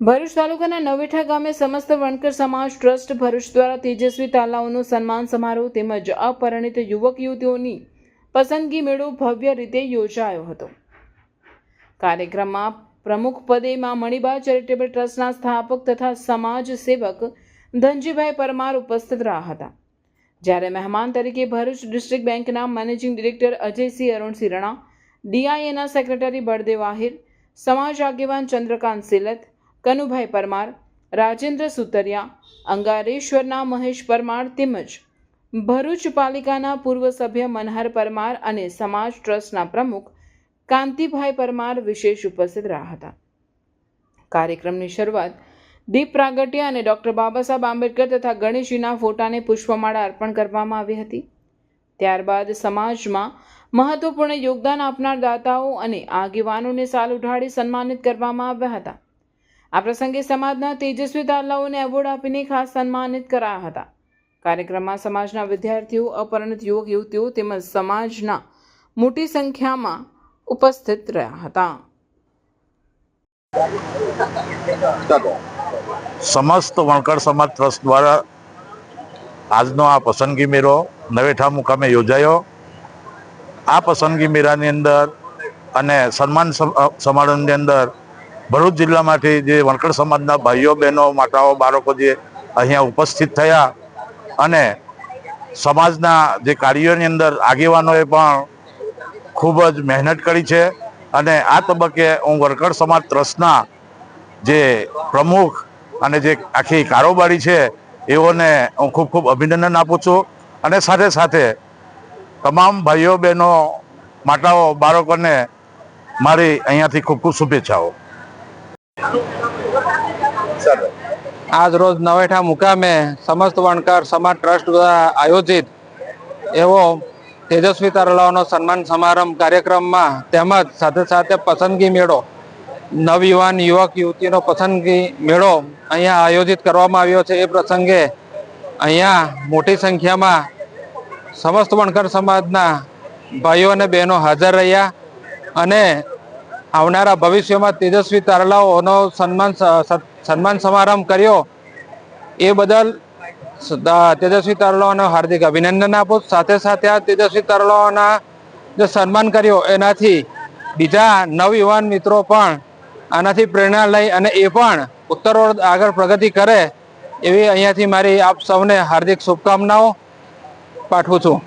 ભરૂચ તાલુકાના નવેઠા ગામે સમસ્ત વણકર સમાજ ટ્રસ્ટ ભરૂચ દ્વારા તેજસ્વી તાલાઓનો સન્માન સમારોહ તેમજ અપરિણિત યુવક યુવતીઓની પસંદગી મેળો ભવ્ય રીતે યોજાયો હતો. કાર્યક્રમમાં પ્રમુખ પદે મણિબા ચેરિટેબલ ટ્રસ્ટના સ્થાપક તથા સમાજ સેવક ધનજીભાઈ પરમાર ઉપસ્થિત રહ્યા હતા. જ્યારે મહેમાન તરીકે ભરૂચ ડિસ્ટ્રિક્ટ બેંકના મેનેજિંગ ડિરેક્ટર અજયસિંહ અરુણસિંહ રણા ડીઆઈએના સેક્રેટરી બળદેવ આહિર, સમાજ આગેવાન ચંદ્રકાંત સિલત કનુભાઈ પરમાર, રાજેન્દ્ર સુતરિયા, અંગારેશ્વરના મહેશ પરમાર તેમજ ભરૂચ પાલિકાના પૂર્વ સભ્ય મનહર પરમાર અને સમાજ ટ્રસ્ટના પ્રમુખ કાંતિભાઈ પરમાર વિશેષ ઉપસ્થિત રહ્યા હતા. કાર્યક્રમની શરૂઆત દીપ પ્રાગટ્ય અને ડૉક્ટર બાબા સાહેબ આંબેડકર તથા ગણેશજીના ફોટાને પુષ્પમાળા અર્પણ કરવામાં આવી હતી. ત્યારબાદ સમાજમાં મહત્વપૂર્ણ યોગદાન આપનાર દાતાઓ અને આગેવાનોને સાલ ઉઢાડી સન્માનિત કરવામાં આવ્યા હતા. આ પ્રસંગે સમાજના તેજસ્વી તારલાઓને એવોર્ડ આપીને ખાસ સન્માનિત કરાયા હતા. કાર્યક્રમમાં સમાજના વિદ્યાર્થીઓ, અપરણિત યુવક, યુવતીઓ તેમજ સમાજના મોટી સંખ્યામાં ઉપસ્થિત રહ્યા હતા. સમસ્ત વણકર સમાજ ટ્રસ્ટ દ્વારા આજનો આ પસંદગી મેળો નવેઠા મુકામે યોજાયો. આ પસંદગી મેળાની અંદર અને સન્માન સમારંભની અંદર ભરૂચ જિલ્લામાંથી જે વણકર સમાજના ભાઈઓ, બહેનો, માતાઓ, બાળકો જે અહીંયા ઉપસ્થિત થયા અને સમાજના જે કાર્યોની અંદર આગેવાનોએ પણ ખૂબ જ મહેનત કરી છે અને આ તબક્કે હું વણકર સમાજ ટ્રસ્ટના જે પ્રમુખ અને જે આખી કારોબારી છે એઓને હું ખૂબ ખૂબ અભિનંદન આપું છું અને સાથે સાથે તમામ ભાઈઓ, બહેનો, માતાઓ, બાળકોને મારી અહીંયાથી ખૂબ ખૂબ શુભેચ્છાઓ. આજ રોજ નવેઠા મુકામે સમસ્ત વણકર સમાજ ટ્રસ્ટ દ્વારા આયોજિત એવો તેજસ્વી તરલાઓનો સન્માન સમારંભ કાર્યક્રમમાં તેમજ સાથે સાથે પસંદગી મેળો, નવયુવાન યુવક યુવતીનો પસંદગી મેળો અહીંયા આયોજિત કરવામાં આવ્યો છે. એ પ્રસંગે અહીંયા મોટી સંખ્યામાં સમસ્ત વણકર સમાજના ભાઈઓ અને બહેનો હાજર રહ્યા અને આવનારા ભવિષ્યમાં તેજસ્વી તારલાઓનો સન્માન સન્માન સમારંભ કર્યો. એ બદલ તેજસ્વી તારલાઓને હાર્દિક અભિનંદન આપું. સાથે સાથે આ તેજસ્વી તારલાઓના જે સન્માન કર્યો, એનાથી બીજા નવયુવાન મિત્રો પણ આનાથી પ્રેરણા લઈ અને એ પણ ઉત્તરોત્તર આગળ પ્રગતિ કરે એવી અહીંયાથી મારી આપ સૌને હાર્દિક શુભકામનાઓ પાઠવું છું.